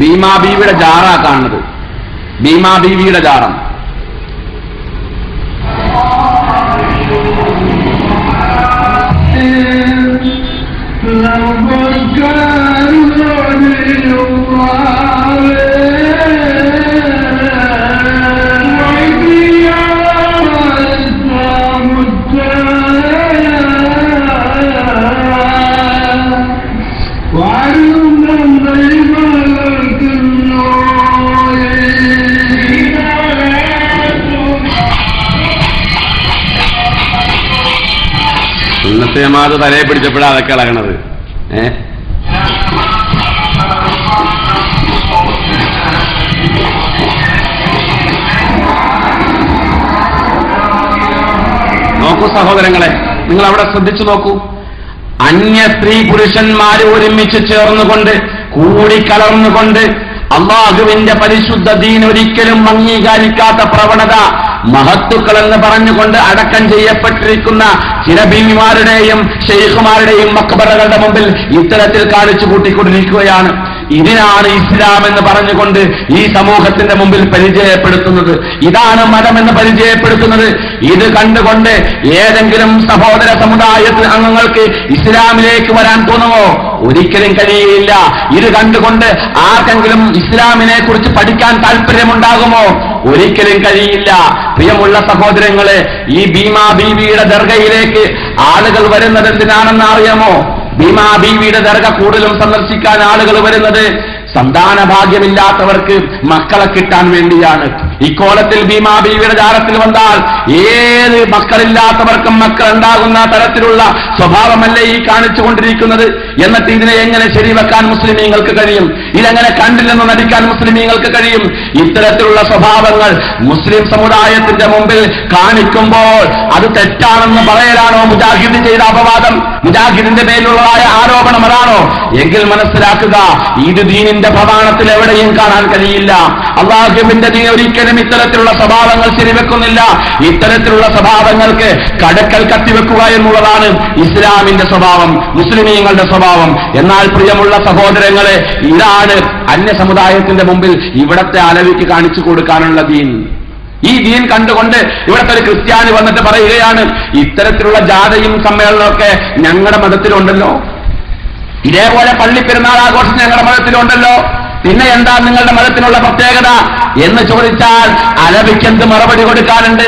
ഭീമാ ബീവിയുടെ ജാറാ കാണുന്നത് ഭീമാ ബീവിയുടെ ജാറം സുന്നത്തെ ജമാഅത്ത് തലയെ പിടിച്ചപ്പോഴാണ് അതൊക്കെ ഇളകണത്. ഏ? നോക്കൂ സഹോദരങ്ങളെ നിങ്ങൾ അവിടെ ശ്രദ്ധിച്ചു നോക്കൂ. അന്യ സ്ത്രീ പുരുഷന്മാര് ഒരുമിച്ച് ചേർന്നുകൊണ്ട് കൂടിക്കലർന്നുകൊണ്ട് അള്ളാഹുവിന്റെ പരിശുദ്ധ ദീൻ ഒരിക്കലും അംഗീകരിക്കാത്ത പ്രവണത മഹത്തുക്കൾ എന്ന് പറഞ്ഞുകൊണ്ട് അടക്കം ചെയ്യപ്പെട്ടിരിക്കുന്ന ചില ഭീമിമാരുടെയും ഷെയ്ഖുമാരുടെയും മക്ബറകളുടെ മുമ്പിൽ ഇത്തരത്തിൽ കാണിച്ചു കൂട്ടിക്കൊണ്ടിരിക്കുകയാണ്. ഇതിനാണ് ഇസ്ലാം എന്ന് പറഞ്ഞുകൊണ്ട് ഈ സമൂഹത്തിന്റെ മുമ്പിൽ പരിചയപ്പെടുത്തുന്നത്. ഇതാണ് മതം എന്ന് പരിചയപ്പെടുത്തുന്നത്. ഇത് കണ്ടുകൊണ്ട് ഏതെങ്കിലും സഹോദര സമുദായത്തിൽ അംഗങ്ങൾക്ക് ഇസ്ലാമിലേക്ക് വരാൻ തോന്നുമോ? ഒരിക്കലും കഴിയുകയില്ല. ഇത് കണ്ടുകൊണ്ട് ആർക്കെങ്കിലും ഇസ്ലാമിനെ കുറിച്ച് പഠിക്കാൻ താല്പര്യമുണ്ടാകുമോ? ഒരിക്കലും കഴിയില്ല. പ്രിയമുള്ള സഹോദരങ്ങളെ ഈ ഭീമാ ബീവിയുടെ ദർഗയിലേക്ക് ആളുകൾ വരുന്നത് എന്തിനാണെന്ന് അറിയാമോ? ഭീമാ ബീവിയുടെ ദർഗ കൂടുതലും സന്ദർശിക്കാൻ ആളുകൾ വരുന്നത് സന്താന ഭാഗ്യമില്ലാത്തവർക്ക് മക്കളെ കിട്ടാൻ വേണ്ടിയാണ്. ഇക്കോലത്തിൽ ഭീമാ ബീവിയുടെ ജാലത്തിൽ വന്നാൽ ഏത് മക്കളില്ലാത്തവർക്കും മക്കൾ ഉണ്ടാകുന്ന തരത്തിലുള്ള സ്വഭാവമല്ലേ ഈ കാണിച്ചുകൊണ്ടിരിക്കുന്നത്? എന്നിട്ട് ഇതിനെ എങ്ങനെ ശരിവെക്കാൻ മുസ്ലിമീങ്ങൾക്ക് കഴിയും? ഇതെങ്ങനെ കണ്ടില്ലെന്ന് നടിക്കാൻ മുസ്ലിമീങ്ങൾക്ക് കഴിയും? ഇത്തരത്തിലുള്ള സ്വഭാവങ്ങൾ മുസ്ലിം സമുദായത്തിന്റെ മുമ്പിൽ കാണിക്കുമ്പോൾ അത് തെറ്റാണെന്ന് പറയലാണോ മുജാഹിദ് ചെയ്ത അപവാദം? മുജാഹിദിന്റെ പേരിലുള്ളതായ ആരോപണം അതാണോ? എങ്കിൽ മനസ്സിലാക്കുക ഇത് ദീനിന്റെ പ്രമാണത്തിൽ എവിടെയും കാണാൻ കഴിയില്ല. അള്ളാഹുബിന്റെ ദീൻ ഒരിക്കലും ഇത്തരത്തിലുള്ള സ്വഭാവങ്ങൾ ശരിവെക്കുന്നില്ല. ഇത്തരത്തിലുള്ള സ്വഭാവങ്ങൾക്ക് കടക്കൽ കത്തിവെക്കുക എന്നുള്ളതാണ് ഇസ്ലാമിന്റെ സ്വഭാവം മുസ്ലിമീങ്ങളുടെ സ്വഭാവം. എന്നാൽ പ്രിയമുള്ള സഹോദരങ്ങളെ ഇതാണ് അന്യ സമുദായത്തിന്റെ മുമ്പിൽ ഇവിടത്തെ അലവിക്ക് കാണിച്ചു കൊടുക്കാനുള്ള ദീൻ. ഈ ദീൻ കണ്ടുകൊണ്ട് ഇവിടത്തെ ഒരു ക്രിസ്ത്യാനി വന്നിട്ട് പറയുകയാണ് ഇത്തരത്തിലുള്ള ജാഥയും സമ്മേളനമൊക്കെ ഞങ്ങളുടെ മതത്തിലുണ്ടല്ലോ. ഇതേപോലെ പള്ളി പെരുന്നാൾ ആഘോഷം ഞങ്ങളുടെ മതത്തിലുണ്ടല്ലോ. പിന്നെ എന്താ നിങ്ങളുടെ മതത്തിനുള്ള പ്രത്യേകത എന്ന് ചോദിച്ചാൽ അലവിക്ക് എന്ത് മറുപടി കൊടുക്കാനുണ്ട്?